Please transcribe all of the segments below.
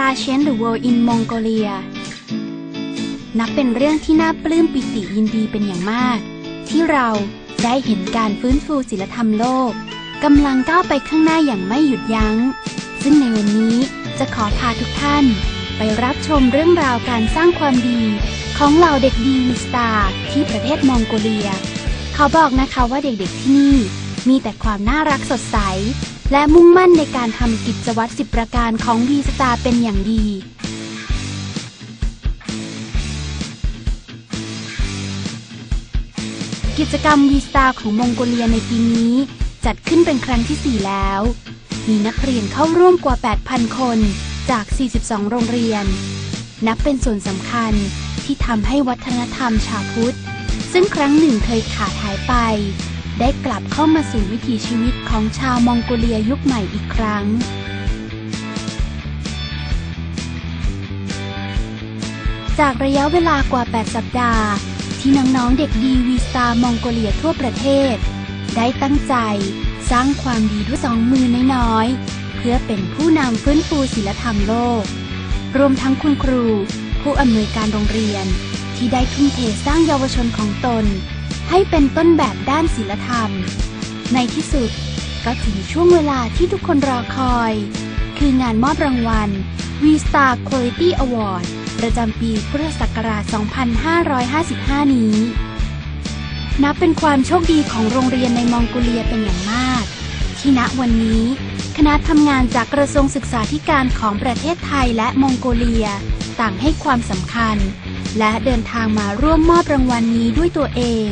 Star Change the World in Mongolia นับเป็นเรื่องที่น่าปลื้มปิติยินดีเป็นอย่างมาก ที่เราได้เห็นการฟื้นฟูศิลธรรมโลกกำลังก้าวไปข้างหน้าอย่างไม่หยุดยัง้ง ซึ่งในวันนี้จะขอพาทุกท่าน ไปรับชมเรื่องราวการสร้างความดี ของเหล่าเด็กดีวีสตาร์ที่ประเทศมองโกเลีย เขาบอกนะคะว่าเด็กๆที่นี่ มีแต่ความน่ารักสดใส และมุ่งมั่นในการทำกิจวัตรสิบประการของวีสตาเป็นอย่างดี กิจกรรมวีสตาของมองโกเลียในปีนี้ จัดขึ้นเป็นครั้งที่ 4 แล้ว มีนักเรียนเข้าร่วมกว่า 8,000 คนจาก 42 โรงเรียน นับเป็นส่วนสำคัญที่ทำให้วัฒนธรรมชาวพุทธ ซึ่งครั้งหนึ่งเคยขาดหายไป ได้กลับเข้ามาสู่วิถีชีวิตของชาวมองโกเลียยุคใหม่อีกครั้งจากระยะเวลากว่า 8 สัปดาห์ ที่น้องๆ เด็กดีวีสตามองโกเลียทั่วประเทศ ได้ตั้งใจสร้างความดีด้วยสองมือน้อยๆ เพื่อเป็นผู้นำฟื้นฟูศิลธรรมโลก รวมทั้งคุณครู ผู้อำนวยการโรงเรียน ที่ได้ทุ่มเทสร้างเยาวชนของตน ให้เป็นต้นแบบด้านศิลธรรม ในที่สุดก็ถึงช่วงเวลาที่ทุกคนรอคอย คืองานมอบรางวัล V Star Quality Award ประจำปีพุทธศักราช 2555 นี้ นับเป็นความโชคดีของโรงเรียนในมองโกเลียเป็นอย่างมาก ที่ณวันนี้ คณะทำงานจากกระทรวงศึกษาธิการของประเทศไทยและมองโกเลีย ต่างให้ความสำคัญ และเดินทางมาร่วมมอบรางวัลนนี้ด้วยตัวเอง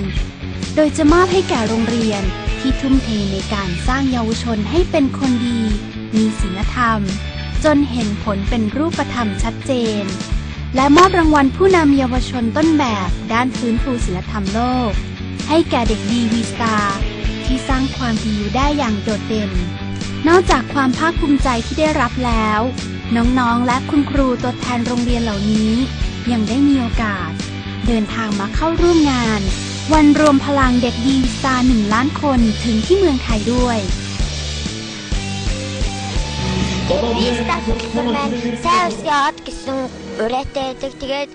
โดยจะมอบให้แก่โรงเรียนที่ทุ่มเทในการสร้างเยาวชนให้เป็นคนดี มีศีลธรรม จนเห็นผลเป็นรูปธรรมชัดเจน และมอบรางวัลผู้นำเยาวชนต้นแบบด้านฟื้นฟูศิลธรรมโลก ให้แก่เด็กดีวีสตาร์ที่สร้างความดีอยู่ได้อย่างโดดเด่น นอกจากความภาคภูมิใจที่ได้รับแล้ว น้องๆ และคุณครูตัวแทนโรงเรียนเหล่านี้ ยังได้มีโอกาส เดินทางมาเข้าร่วมงาน วันรวมพลังเด็กดีวีสตาร์หนึ่งล้านคนถึงที่เมืองไทยด้วย Вистар хөтөлбөр маань сайн улсын од гэсэн урайтай байдаг. Тэгээд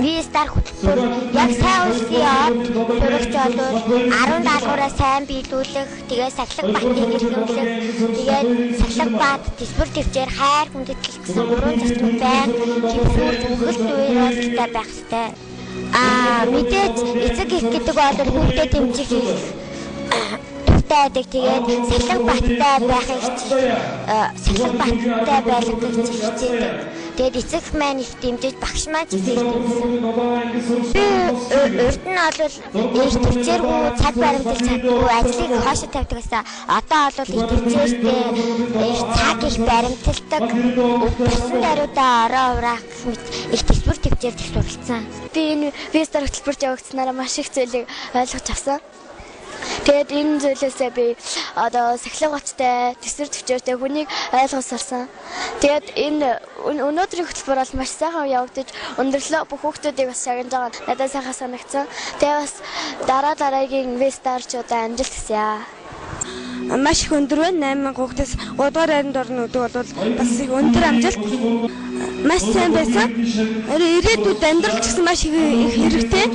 Вистар хөтөлбөр яг сайн улсын од сурагч болвол 10 даалгавраа сайн биелүүлэх, тэгээд сахилга батыг эрхэмлэх, тэгээд сахилга бат төсвөр төвчээр хайр хүндэтгэл гэсэн гурван зарчмыг байн хэмжүүр бүхэл зүйл ойлголттой байх ёстой. Аа мэдээж эцэг их гэдэг бол хүүхдэд дэмжих хийх баттай байдаг. Тэгээд салхи баттай байхыг хичээл салхи баттай байлгах гэж хичээдэг. Тэгээд эцэг маань их дэмжиж багш маань ч их дэмжсэн. Би урд нь бол их төвчээргүй цаг баримтал чаддгүй ажлыг хоошо тавьдаг гэсэн. Одоо бол их төвчээртэй их цаг их баримталдаг. Басан даруйдаа ороо ураах мэт их төсвөр төвчээрд их суралцсан. Би энэ вестер хөтөлбөрт явагдсанараа маш их зүйлийг ойлгож авсан. Тэгээд энэ зүйлээсээ би одоо сахилга баттай, төсвөр төвчөртэй хүнийг ойлгож сурсан. Тэгээд энэ өнөөдрийн хөтөлбөр бол маш сайхан явагдаж өндөрлөө бүх хүүхдүүдийг бас шагнаж байгаа надад сайхан санагдсан. Тэгээд бас дараа дараагийн инвесторчуудаа амжилт хүсье маш их өндөр байна. 8000 хүүхдээс 3 дугаар айранд орно гэдэг бол бас их өндөр амжилт. Маш сайн байсан. Ирээдүйд амьдрал ч гэсэн маш их хэрэгтэй.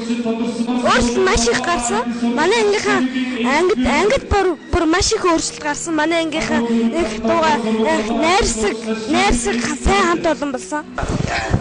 Өөрчлөлт маш их гарсан. Манай ангийнхаа ангид ангид бүр бүр маш их өөрчлөлт гарсан. Манай ангийнхаа их дууга найрсаг найрсаг сайн хамт олон болсон.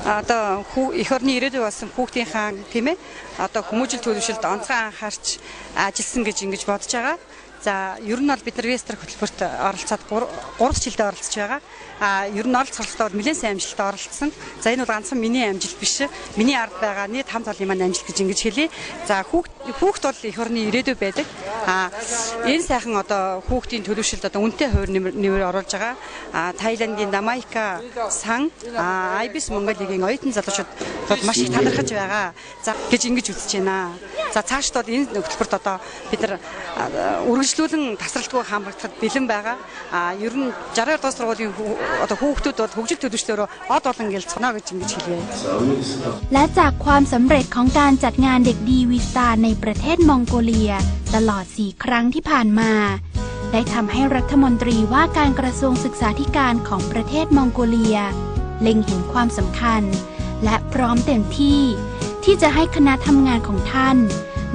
Одоо их орны ирээдүй болсон хүүхдийн хаан тийм ээ. Одоо хүмүүжил төлөвшөлд онцгой анхаарч ажилласан гэж ингэж бодож байгаа. За ер нь бол бид нар Вестер хөтөлбөрт оролцоод 3 жилдээ оролцож байгаа. А ер нь оролцох сургалтад нэлээд сайн амжилттай оролцсон. За энэ бол ганцхан миний амжилт биш. Миний ард байгаа нийт хамт олон маань амжилт гэж ингэж хэлье. За хүүхд хүүхд бол их орны ирээдүй байдаг. А энэ сайхан одоо хүүхдийн төлөвшөлд одоо үнэтэй хувь нэмэр оруулж байгаа. А Таиландын Дамайка сан Айбис Монголигийн оюутан залуучууд маш их талархаж байгаа. За гэж ингэж үзэж байна. За цаашд бол энэ хөтөлбөрт одоо бид нар үргэлжлүүлэн тасралтгүй хамрагдахад бэлэн байгаа. А ер нь 60 дугаар сургуулийн одоо хүүхдүүд бол хөгжил төлөвчлөөрөө од олон гэлцгэнэ гэж ингэж хэлье. และจากความสำเร็จของการจัดงานเด็กดีวีสตาร์ในประเทศมองโกเลีย ตลอด 4 ครั้งที่ผ่านมา ได้ทำให้รัฐมนตรีว่าการกระทรวงศึกษาธิการของประเทศมองโกเลีย เล็งเห็นความสำคัญ และพร้อมเต็มที่ ที่จะให้คณะทำงานของท่าน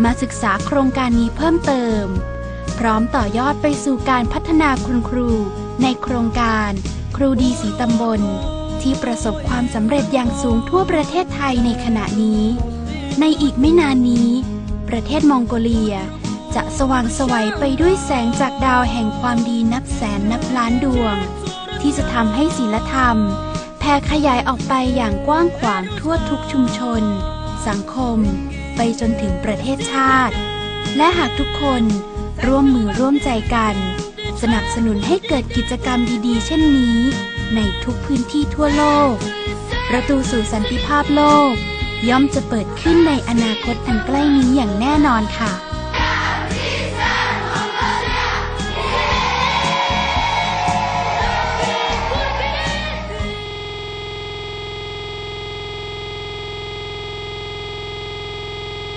มาศึกษาโครงการนี้เพิ่มเติม พร้อมต่อยอดไปสู่การพัฒนาคุณครู ในโครงการ ครูดีสีตำบล ที่ประสบความสำเร็จอย่างสูงทั่วประเทศไทยในขณะนี้ ในอีกไม่นานนี้ ประเทศมองโกเลียจะสว่างสวัยไปด้วยแสงจากดาวแห่งความดีนับแสนนับล้านดวง ที่จะทำให้ศีลธรรมแผ่ขยายออกไปอย่างกว้างขวางทั่วทุกชุมชน สังคม ไปจนถึงประเทศชาติ และหากทุกคนร่วมมือร่วมใจกัน สนับสนุนให้เกิดกิจกรรมดีๆ เช่นนี้ ในทุกพื้นที่ทั่วโลก ประตูสู่สันติภาพโลก ย่อมจะเปิดขึ้นในอนาคตอันใกล้นี้อย่างแน่นอนค่ะ